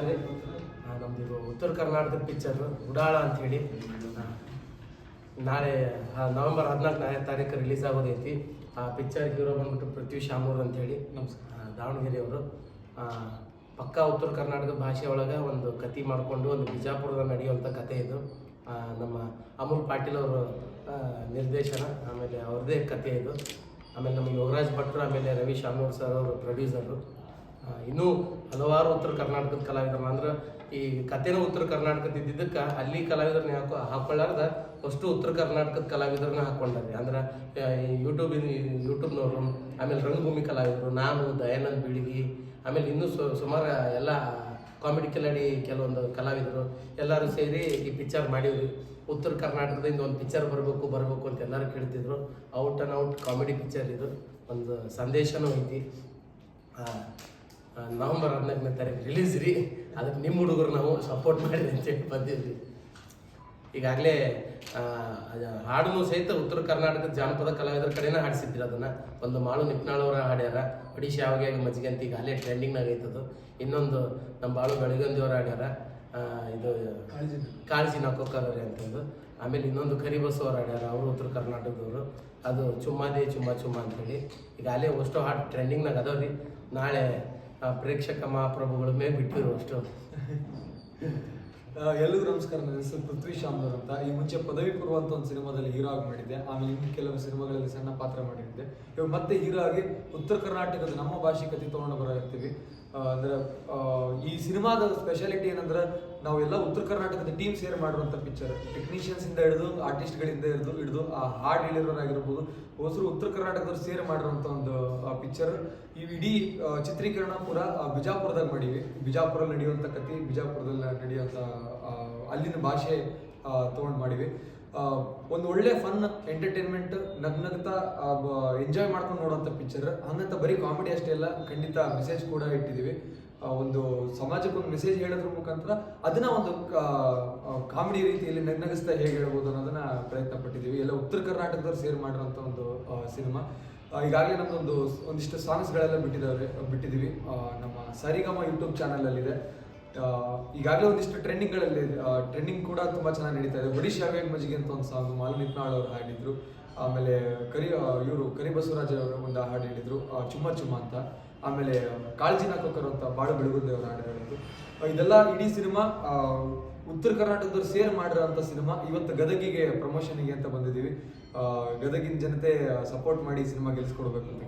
ನಮಸ್ಕಾರ ರೀ ಆ, ನಮ್ದು ಇದು ಉತ್ತರ ಕರ್ನಾಟಕದ ಪಿಕ್ಚರ್ ಉಡಾಳ ಅಂತ ಹೇಳಿ ನಾಳೆ ನವೆಂಬರ್ ಹದಿನಾಲ್ಕನೇ ತಾರೀಕು ರಿಲೀಸ್ ಆಗೋದೈತಿ. ಆ ಪಿಕ್ಚರ್ ಹೀರೋ ಬಂದ್ಬಿಟ್ಟು ಪೃಥ್ವಿ ಶಾಮೂರ್ ಅಂತ ಹೇಳಿ ನಮಸ್ಕಾರ. ಆ, ದಾವಣಗೆರೆಯವರು. ಪಕ್ಕ ಪಕ್ಕಾ ಉತ್ತರ ಕರ್ನಾಟಕ ಭಾಷೆ ಒಳಗೆ ಒಂದು ಕತೆ ಮಾಡಿಕೊಂಡು ಒಂದು ಬಿಜಾಪುರದ ನಡೆಯುವಂಥ ಕತೆ ಇದು. ನಮ್ಮ ಅಮೂಲ್ ಪಾಟೀಲ್ ಅವರು ನಿರ್ದೇಶನ ಆಮೇಲೆ ಅವ್ರದ್ದೇ ಕತೆ ಇದು. ಆಮೇಲೆ ನಮ್ಮ ಯೋಗರಾಜ್ ಭಟ್ರು ಆಮೇಲೆ ರವಿ ಶಾಮೂರ್ ಸರ್ ಅವರು ಪ್ರೊಡ್ಯೂಸರು ಇನ್ನೂ ಹಲವಾರು ಉತ್ತರ ಕರ್ನಾಟಕದ ಕಲಾವಿದರು, ಅಂದ್ರೆ ಈ ಕಥೆನೂ ಉತ್ತರ ಕರ್ನಾಟಕದ ಇದ್ದಿದ್ದಕ್ಕೆ ಅಲ್ಲಿ ಕಲಾವಿದರನ್ನ ಹಾಕೋ, ಹಾಕೊಳ್ಳಾರ್ದ ಅಷ್ಟು ಉತ್ತರ ಕರ್ನಾಟಕದ ಕಲಾವಿದರನ್ನ ಹಾಕೊಂಡಾರೆ. ಅಂದ್ರೆ ಯೂಟ್ಯೂಬ್ ಯೂಟ್ಯೂಬ್ನವರು ಆಮೇಲೆ ರಂಗಭೂಮಿ ಕಲಾವಿದರು, ನಾನು, ದಯಾನಂದ್ ಬಿಳಿಗಿ, ಆಮೇಲೆ ಇನ್ನೂ ಸುಮಾರು ಎಲ್ಲ ಕಾಮಿಡಿ ಕಿಲಾಡಿ ಕೆಲವೊಂದು ಕಲಾವಿದರು ಎಲ್ಲರೂ ಸೇರಿ ಈ ಪಿಕ್ಚರ್ ಮಾಡಿದ್ರು ಉತ್ತರ ಕರ್ನಾಟಕದಿಂದ ಒಂದು ಪಿಕ್ಚರ್ ಬರಬೇಕು ಬರಬೇಕು ಅಂತ ಎಲ್ಲರೂ ಕೇಳ್ತಿದ್ರು. Out and out comedy picture ಇದು. ಒಂದು ಸಂದೇಶನೂ ಐತಿ. ನವೆಂಬರ್ ಹದಿನಾಲ್ಕನೇ ತಾರೀಕು ರಿಲೀಸ್ ರೀ. ಅದಕ್ಕೆ ನಿಮ್ಮ ಹುಡುಗರು ನಾವು ಸಪೋರ್ಟ್ ಮಾಡಿ ಅಂತೇಳಿ ಬಂದಿದ್ವಿ. ಈಗಾಗಲೇ ಹಾಡನ್ನು ಸಹಿತ ಉತ್ತರ ಕರ್ನಾಟಕದ ಜಾನಪದ ಕಲಾವಿದರ ಕಡೆನೇ ಹಾಡಿಸಿದ್ರಿ ಅದನ್ನು. ಒಂದು ಮಾಳು ನಿಪ್ನಾಳವರ ಹಾಡ್ಯಾರ. ಒಡಿಶಾ ಯಾವಾಗ ಮಜ್ಜಿಗೆ ಅಂತ ಈಗ ಅಲ್ಲೇ ಟ್ರೆಂಡಿಂಗ್ನಾಗ ಐತದು. ಇನ್ನೊಂದು ನಮ್ಮ ಬಾಳು ಬೆಳಗಂದಿ ಅವ್ರು ಹಾಡ್ಯಾರ ಇದು ಕಾಳಜಿ ನಾಕೋಕಲ್ರಿ ಅಂತಂದು. ಆಮೇಲೆ ಇನ್ನೊಂದು ಕರಿಬಸ್ಸು ಅವ್ರು ಹಾಡ್ಯಾರ. ಅವರು ಉತ್ತರ ಕರ್ನಾಟಕದವರು. ಅದು ಚುಮ್ಮಾದೇ ಚುಮ್ಮ ಚುಮ್ಮ ಅಂತೇಳಿ ಈಗ ಅಲ್ಲೇ ಅಷ್ಟು ಹಾಡು ಟ್ರೆಂಡಿಂಗ್ನಾಗ ರೀ. ನಾಳೆ ಪ್ರೇಕ್ಷಕ ಮಹಾಪ್ರಭುಗಳ ಮೇಲೆ ಬಿಟ್ಟಿರು ಅಷ್ಟು. ಎಲ್ಲರಿಗೂ ನಮಸ್ಕಾರ. ನನ್ನ ಹೆಸರು ಪೃಥ್ವಿ ಶಾಮ್ನೂರ್ ಅಂತ. ಈ ಮುಂಚೆ ಪದವಿ ಪೂರ್ವ ಅಂತ ಒಂದು ಸಿನಿಮಾದಲ್ಲಿ ಹೀರೋ ಆಗಿ ಮಾಡಿದ್ದೆ ಆಮೇಲೆ ಇನ್ನು ಕೆಲವು ಸಿನಿಮಾಗಳಲ್ಲಿ ಸಣ್ಣ ಪಾತ್ರ ಮಾಡಿದ್ದೆ. ಇವಾಗ ಮತ್ತೆ ಹೀರೋ ಆಗಿ ಉತ್ತರ ಕರ್ನಾಟಕದ ನಮ್ಮ ಭಾಷೆ ಕತೆ ತಗೊಂಡು ಬರತ್ತೀವಿ ಇರ್ತೀವಿ ಅಂದ್ರೆ ಆ, ಈ ಸಿನಿಮಾದ ಸ್ಪೆಷಾಲಿಟಿ ಏನಂದ್ರೆ ನಾವೆಲ್ಲ ಉತ್ತರ ಕರ್ನಾಟಕದ ಟೀಮ್ ಸೇರ್ ಮಾಡಿರುವಂಥ ಪಿಕ್ಚರ್ ಟೆಕ್ನಿಷಿಯನ್ಸ್ ಇಂದ ಹಿಡಿದು ಆರ್ಟಿಸ್ಟ್ಗಳಿಂದ ಹಿಡಿದು ಹಿಡಿದು ಆ ಹಾಡು ಹೇಳಿರೋರಾಗಿರ್ಬೋದು ಹೊಸರು ಉತ್ತರ ಕರ್ನಾಟಕದವ್ರು ಸೇರ್ ಮಾಡಿರುವಂಥ ಒಂದು ಪಿಕ್ಚರ್ ಈ ಇಡೀ ಚಿತ್ರೀಕರಣ ಪೂರ ಬಿಜಾಪುರದಾಗ ಮಾಡಿವಿ. ಬಿಜಾಪುರಲ್ಲಿ ನಡೆಯುವಂಥ ಕತೆ ಬಿಜಾಪುರದಲ್ಲಿ ನಡೆಯುವಂಥ ಅಲ್ಲಿನ ಭಾಷೆ ತೊಗೊಂಡು ಮಾಡಿವಿ. ಒಂದು ಒಳ್ಳೆ ಫನ್ ಎಂಟರ್ಟೈನ್ಮೆಂಟ್ ನಗ್ನಗ್ತಾ ಎಂಜಾಯ್ ಮಾಡ್ಕೊಂಡು ನೋಡೋಂಥ ಪಿಕ್ಚರ್ ಹಂಗಂತ ಬರೀ ಕಾಮಿಡಿ ಅಷ್ಟೇ ಅಲ್ಲ, ಖಂಡಿತ ಮೆಸೇಜ್ ಕೂಡ ಇಟ್ಟಿದ್ದೀವಿ ಒಂದು ಸಮಾಜಕ್ಕೆ ಒಂದು ಮೆಸೇಜ್ ಹೇಳೋದ್ರ ಮುಖಾಂತರ ಅದನ್ನ ಒಂದು ಕಾಮಿಡಿ ರೀತಿಯಲ್ಲಿ ನಗ್ನಗಿಸ್ತಾ ಹೇಗೆ ಹೇಳ್ಬೋದು ಅನ್ನೋದನ್ನ ಪ್ರಯತ್ನ ಪಟ್ಟಿದ್ದೀವಿ ಎಲ್ಲ ಉತ್ತರ ಕರ್ನಾಟಕದವ್ರು ಸೇರ್ ಮಾಡಿರೋಂಥ ಒಂದು ಸಿನಿಮಾ ಈಗಾಗಲೇ ನಮ್ದೊಂದು ಒಂದಿಷ್ಟು ಸಾಂಗ್ಸ್ಗಳೆಲ್ಲ ಬಿಟ್ಟಿದ್ದಾವೆ ಬಿಟ್ಟಿದ್ದೀವಿ ನಮ್ಮ ಸರಿಗಮ ಯೂಟ್ಯೂಬ್ ಚಾನಲಲ್ಲಿದೆ ಈಗಾಗಲೇ ಒಂದಿಷ್ಟು ಟ್ರೆಂಡಿಂಗ್ಗಳಲ್ಲಿ ಟ್ರೆಂಡಿಂಗ್ ಕೂಡ ತುಂಬಾ ಚೆನ್ನಾಗಿ ನಡೀತಾ ಇದೆ. ಒಡಿಶಾ ವೇಗ್ ಮಜಿಗೆ ಅಂತ ಒಂದು ಸಾಂಗ್ ಮಾಲಿನಿತ್ನಾಳ್ ಅವರು ಹಾಡಿದ್ರು. ಆಮೇಲೆ ಕರಿ ಇವರು ಕರಿ ಬಸವರಾಜ್ ಅವರು ಒಂದು ಹಾಡು ಹೇಳಿದ್ರು ಚುಮ್ಮ ಚುಮ್ಮ ಅಂತ. ಆಮೇಲೆ ಕಾಳಜಿ ನಾಕೋಕರ್ ಅಂತ ಬಾಳು ಬೆಳಗುಂದೆ ಅವರು ಹಾಡು ಹೇಳಿದ್ರು. ಇದೆಲ್ಲ ಇಡೀ ಸಿನಿಮಾ ಉತ್ತರ ಕರ್ನಾಟಕದವ್ರು ಸೇರ್ ಮಾಡಿರೋಂಥ ಸಿನಿಮಾ. ಇವತ್ತು ಗದಗಿಗೆ ಪ್ರಮೋಷನ್ಗೆ ಅಂತ ಬಂದಿದ್ದೀವಿ. ಗದಗಿನ ಜನತೆ ಸಪೋರ್ಟ್ ಮಾಡಿ ಸಿನಿಮಾ ಗೆಲ್ಸ್ಕೊಡ್ಬೇಕು ಅಂತ